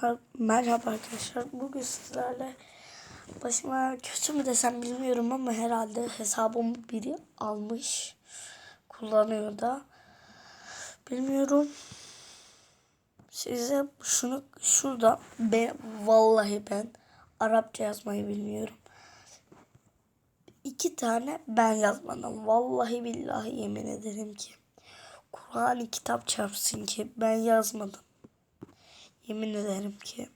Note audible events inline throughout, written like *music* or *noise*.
Mer- Merhaba arkadaşlar. Bugün sizlerle başıma kötü mü desem bilmiyorum ama herhalde hesabımı biri almış. Kullanıyor da. Bilmiyorum. Size şunu şurada ben vallahi ben Arapça yazmayı bilmiyorum. İki tane ben yazmadım. Vallahi billahi yemin ederim ki. Kur'an kitap çarpsın ki ben yazmadım. Yemin ederim ki.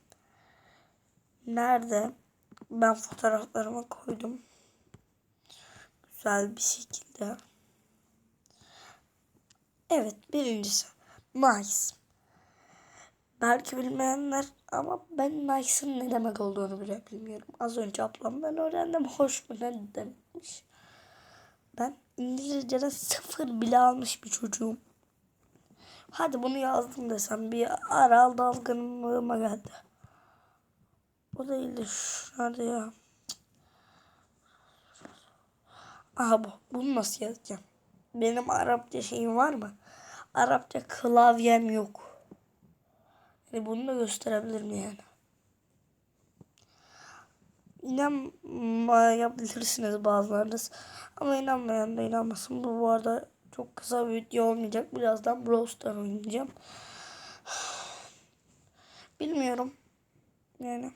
Nerede? Ben fotoğraflarıma koydum. Güzel bir şekilde. Evet birincisi. Nice. Belki bilmeyenler ama ben nice'ın ne demek olduğunu bile bilmiyorum. Az önce ablamdan öğrendim. Hoş mu ne demekmiş. Ben İngilizce'de sıfır bile almış bir çocuğum. Hadi bunu yazdım desem bir aral dalgınlığıma geldi. O değil de şu nerede ya? Aha bu. Bunu nasıl yazacağım? Benim Arapça şeyim var mı? Arapça klavyem yok. Yani bunu da gösterebilirim yani. İnanmayabilirsiniz bazılarınız. Ama inanmayan da inanmasın. Bu bu arada çok kısa bir video olmayacak. Birazdan Brawl Stars oynayacağım. Bilmiyorum. Yani.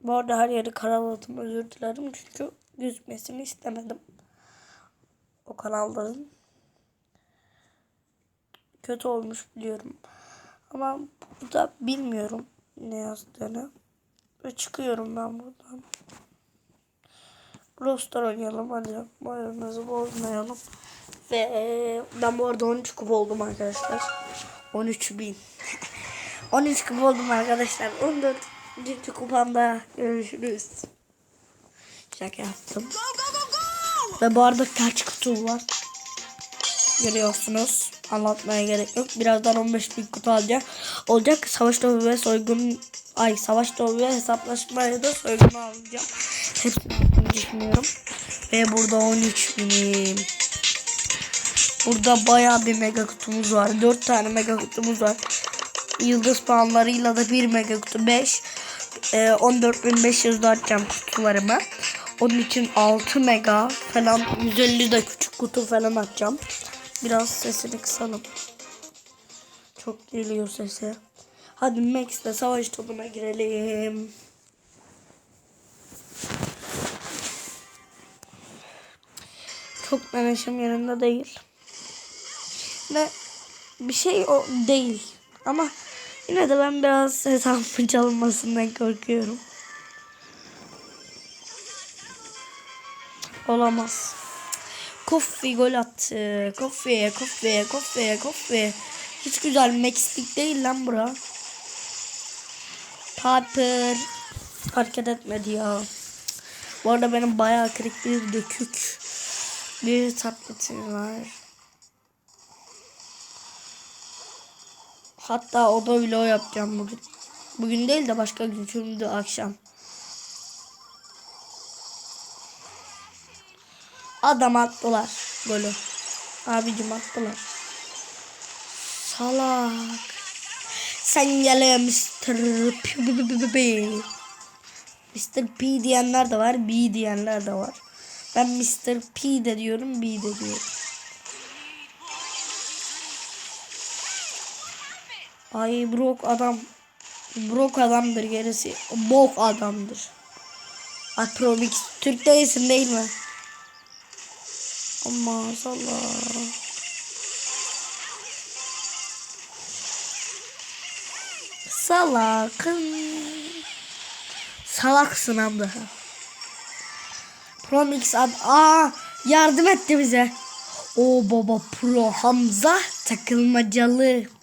Bu arada her yeri karaladım. Özür dilerim. Çünkü gözükmesini istemedim. O kanalların. Kötü olmuş biliyorum. Ama burada bilmiyorum ne yazdığını. Ve çıkıyorum ben buradan. Brawl oynayalım hadi. Bayramımızı bozmayalım. Ve e, ben bu arada 13 kupa oldum arkadaşlar. 13 bin. *laughs* 13 kupa oldum arkadaşlar. 14. kupamda görüşürüz. Şaka yaptım. Ve bu arada kaç kutu var? Görüyorsunuz. Anlatmaya gerek yok. Birazdan 15 bin kutu alacak. Olacak. Savaş topu ve soygun ay savaş topu ve hesaplaşmaya da soygunu alacağım. Hepsini düşünüyorum. Ve burada 13 binim. Burada bayağı bir mega kutumuz var. 4 tane mega kutumuz var. Yıldız puanlarıyla da 1 mega kutu 5. Ee, 14.500'de açacağım kutularımı. Onun için 6 mega falan 150 de küçük kutu falan açacağım. Biraz sesini kısalım. Çok geliyor sesi. Hadi Max'le savaş topuna girelim. Çok da neşem yerinde değil. Ve bir şey o değil. Ama yine de ben biraz hesabımın çalınmasından korkuyorum. Olamaz. Kofi gol attı. Kofi, Kofi, Kofi, Kofi. Hiç güzel Max'lik değil lan bura. Piper. Hareket etmedi ya. Bu arada benim bayağı kırık bir dökük bir tabletim var. Hatta oda vlog yapacağım bugün. Bugün değil de başka gün çünkü akşam. Adam attılar golü. Abicim attılar. Salak. Sen gele Mr. P. Mr. P diyenler de var, B diyenler de var. Ben Mr. P de diyorum, B de diyorum. Ay Brock adam. Brock adamdır gerisi. Bok adamdır. Ay Pro Mix. Türk değilsin değil mi? Ama salak. Salakın. Salaksın hem daha. Pro Mix ad Aa, yardım etti bize. O baba Pro Hamza takılmacalı.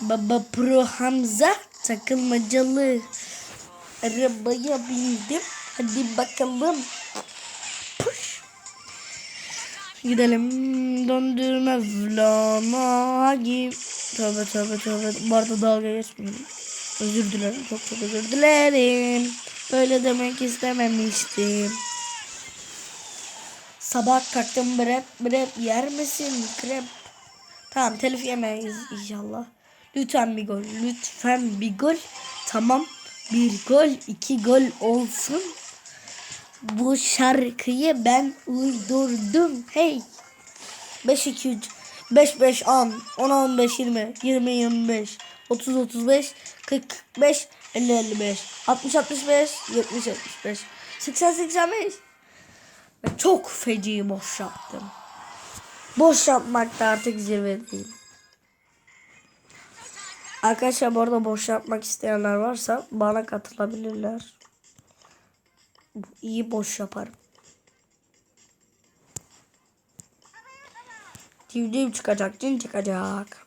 Baba Pro Hamza takılmacalı. Arabaya bindim. Hadi bakalım. Push. Gidelim döndürme vlana gibi. Tövbe tövbe tövbe. Bu arada dalga geçmiyorum. Özür dilerim. Çok çok özür dilerim. Böyle demek istememiştim. Sabah kalktım brep brep yer misin krep? Tamam telif yemeyiz inşallah. Lütfen bir gol. Lütfen bir gol. Tamam. Bir gol, iki gol olsun. Bu şarkıyı ben uydurdum. Hey. 5 2 3 5 5 10 10 15 20 20 25 30 35 40 45 50 55 60 65 70 75 80 85 ve çok feci boş yaptım. Boş yapmakta artık zirvedeyim. Arkadaşlar bu arada boş yapmak isteyenler varsa bana katılabilirler. İyi boş yaparım. Civciv çıkacak, cin çıkacak.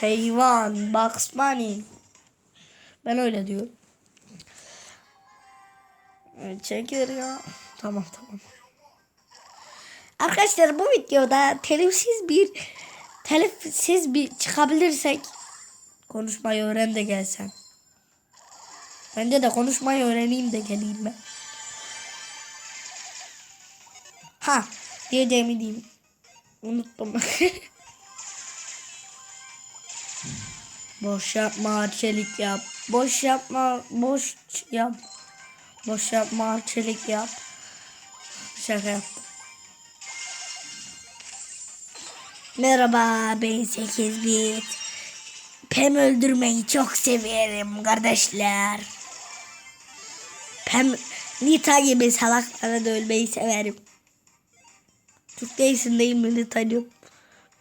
Hayvan, Bugs Bunny. Ben öyle diyorum. Çekilir ya. Tamam tamam. Arkadaşlar bu videoda telifsiz bir telifsiz bir çıkabilirsek konuşmayı öğren de gelsen. Bence de konuşmayı öğreneyim de geleyim ben. Ha diyeceğimi diyeyim. Unuttum. *laughs* boş yapma çelik yap. Boş yapma boş yap. Boş yapma çelik yap. Şaka yaptım. Merhaba ben 8 bit. Pem öldürmeyi çok severim kardeşler. Pem Nita gibi salaklara da ölmeyi severim. Türk değilsin değil mi Nita'cığım?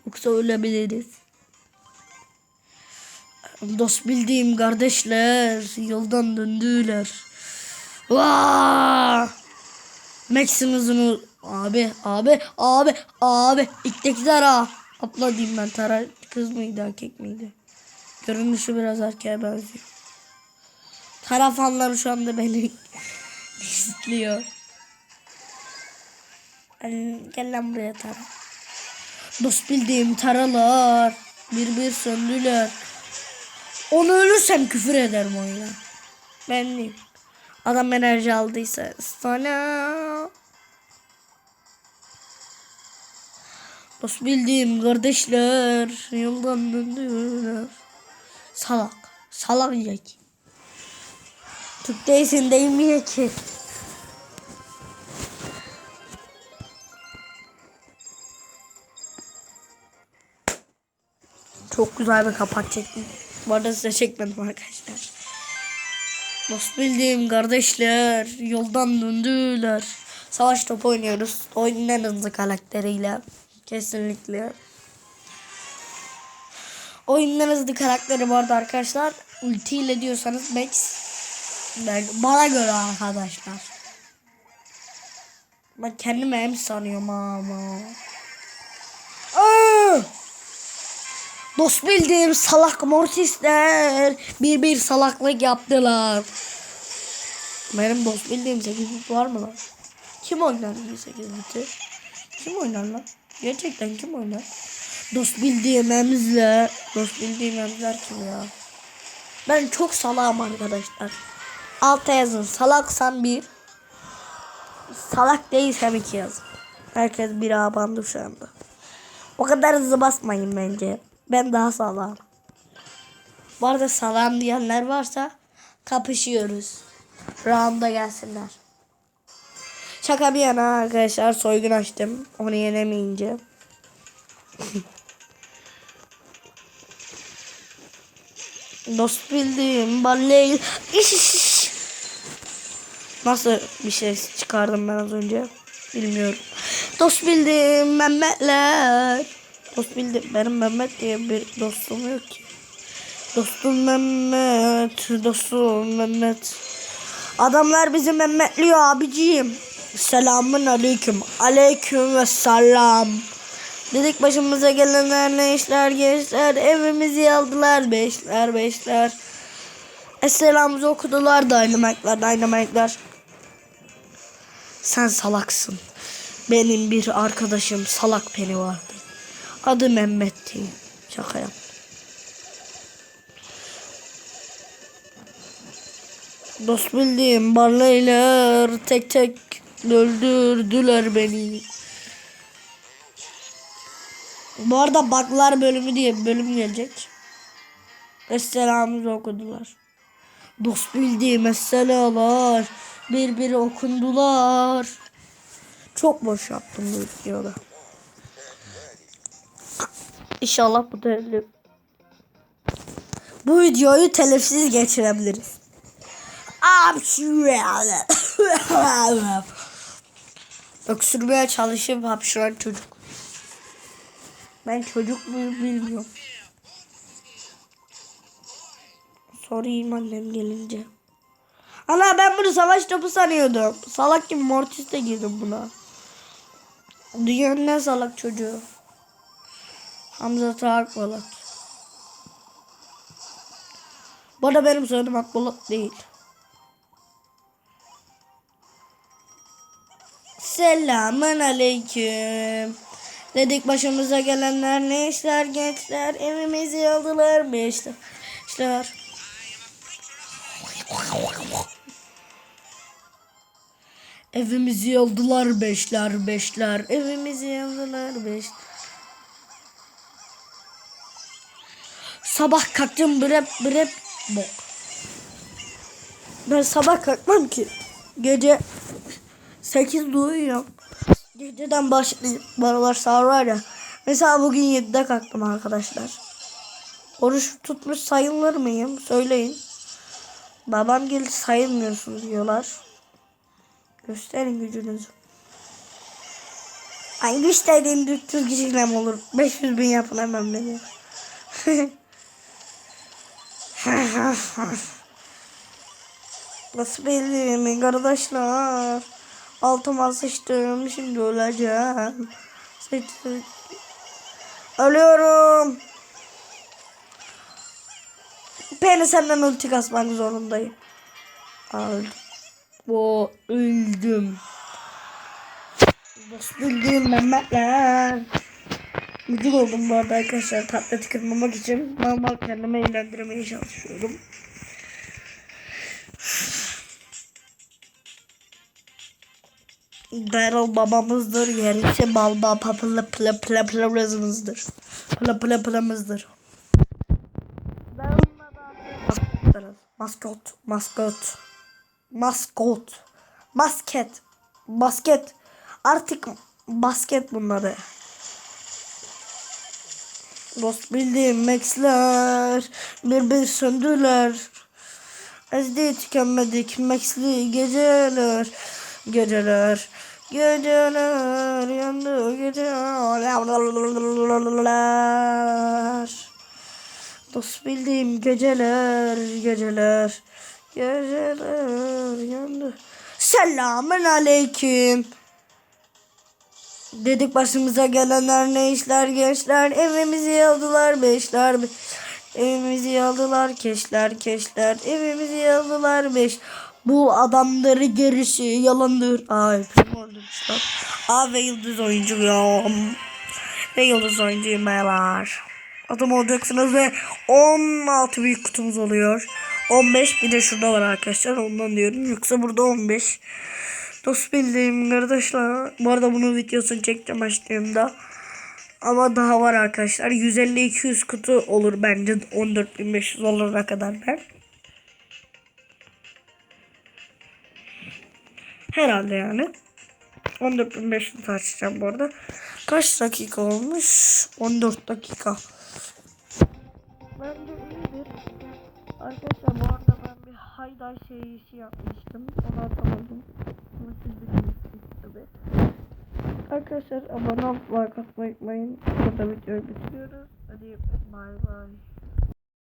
Yoksa ölebiliriz. Dost bildiğim kardeşler yoldan döndüler. Vaa! Maximiz'unu abi abi abi abi iktekiler ha. Abla diyeyim ben Tara kız mıydı erkek miydi? Görünüşü biraz erkeğe benziyor. Tara fanları şu anda beni *laughs* izliyor. Yani gel lan buraya Tara. Dost bildiğim taralar bir bir söndüler. Onu ölürsem küfür ederim oyuna. Ben. Adam enerji aldıysa sana. Dost bildiğim kardeşler yoldan döndüler. Salak. Salak yiyecek. Türk değilsin değil mi ki? Çok güzel bir kapak çektim. Bu arada size çekmedim arkadaşlar. Dost bildiğim kardeşler yoldan döndüler. Savaş topu oynuyoruz. Hızlı karakteriyle. Kesinlikle. Oyunun en hızlı karakteri bu arada arkadaşlar. Ultiyle diyorsanız Max. Ben, bana göre arkadaşlar. Ben kendimi hem sanıyorum ama. Aa! Dost bildiğim salak mortisler bir bir salaklık yaptılar. Benim dost bildiğim 8 bit var mı lan? Kim oynar iyi 8 biti? Kim oynar lan? Gerçekten kim oynar? Dost bildiğim emzle. Dost bildiğim emzler kim ya? Ben çok salağım arkadaşlar. Alta yazın. Salaksan bir. Salak değilsem iki yazın. Herkes bir A bandı şu anda. O kadar hızlı basmayın bence. Ben daha sağlam. Bu arada sağlam diyenler varsa kapışıyoruz. Round'a gelsinler. Şaka bir yana arkadaşlar soygun açtım. Onu yenemeyince. *laughs* Dost bildiğim iş. Nasıl bir şey çıkardım ben az önce? Bilmiyorum. Dost bildiğim Mehmetler. Dost bildim. Benim Mehmet diye bir dostum yok ki. Dostum Mehmet. Dostum Mehmet. Adamlar bizi Mehmetliyor abiciğim. Selamun aleyküm. Aleyküm ve selam. Dedik başımıza gelenler ne işler gençler. Evimizi aldılar beşler beşler. Esselamımızı okudular dynamite'lar dynamite'lar. Sen salaksın. Benim bir arkadaşım salak peni vardı. Adı Mehmet'ti. Şaka yap. Dost bildiğim barleyler tek tek Öldürdüler beni. Bu arada buglar bölümü diye bir bölüm gelecek. Esselamımızı okudular. Dost bildiğim esselalar. Bir bir okundular. Çok boş yaptım bu videoda. İnşallah bu telif. Bu videoyu telifsiz geçirebiliriz. *laughs* Öksürmeye çalışıp hapşıran çocuk. Ben çocuk muyum bilmiyorum. Sorayım annem gelince. Ana ben bunu savaş topu sanıyordum. Salak gibi Mortis'te girdim buna. Dünyanın ne salak çocuğu. Hamza Akbalat. Bu arada benim soyadım Akbalat değil. Selamun aleyküm. Dedik başımıza gelenler ne işler gençler evimizi aldılar mı işte. İşler. Evimizi aldılar beşler beşler. Evimizi aldılar beş. Sabah kalktım brep brep bok. Ben sabah kalkmam ki. Gece 8 uyuyorum. Geceden başlayıp baralar sağır var ya. Mesela bugün 7'de kalktım arkadaşlar. Oruç tutmuş sayılır mıyım? Söyleyin. Babam geldi sayılmıyorsunuz diyorlar. Gösterin gücünüzü. Ay güç dediğim 400 kişiyle mi olur? 500 bin yapın hemen beni. *laughs* Nasıl belli mi kardeşler? Altıma sıçtım şimdi öleceğim. Sıçtım. Ölüyorum. Beni senden ulti kasmak zorundayım. Öldüm. O öldüm. Dost bildiğim Mehmetler. Müzik oldum bu arada arkadaşlar. Tableti kırmamak için normal kendimi eğlendirmeye çalışıyorum. Daryl babamızdır. Gerisi balba papılı pıla pıla pılamızdır. Pıla pıla pılamızdır. Maskot, maskot, maskot, basket, basket. Artık basket bunları. Dost bildiğim Max'ler bir bir söndüler. Ezdi tükenmedik Max'li geceler, geceler, geceler yandı geceler. Dost bildiğim geceler, geceler, geceler yandı. Selamun aleyküm. Dedik başımıza gelenler ne işler gençler evimizi aldılar beşler be- evimizi aldılar keşler keşler evimizi aldılar beş bu adamları gerisi yalandır ay kim öldürmüşler Aa ve yıldız oyuncuyum ve yıldız oyuncuyum beyler adam olacaksınız ve 16 büyük kutumuz oluyor 15 bir de şurada var arkadaşlar ondan diyorum yoksa burada 15 Dost bildiğim arkadaşlar. Bu arada bunun videosunu çekeceğim açtığımda. Ama daha var arkadaşlar. 150-200 kutu olur bence 14.500 olana kadar ben. Herhalde yani. 14.500 açacağım bu arada. Kaç dakika olmuş? 14 dakika. Bence iyidir. Arkadaşlar bu arada ben bir hayday serisi yapmıştım. Onu atamadım. Ama siz bilirsiniz. Arkadaşlar abone olmayı, like atmayı unutmayın. Burada videoyu bitiriyoruz. Hadi bay bay.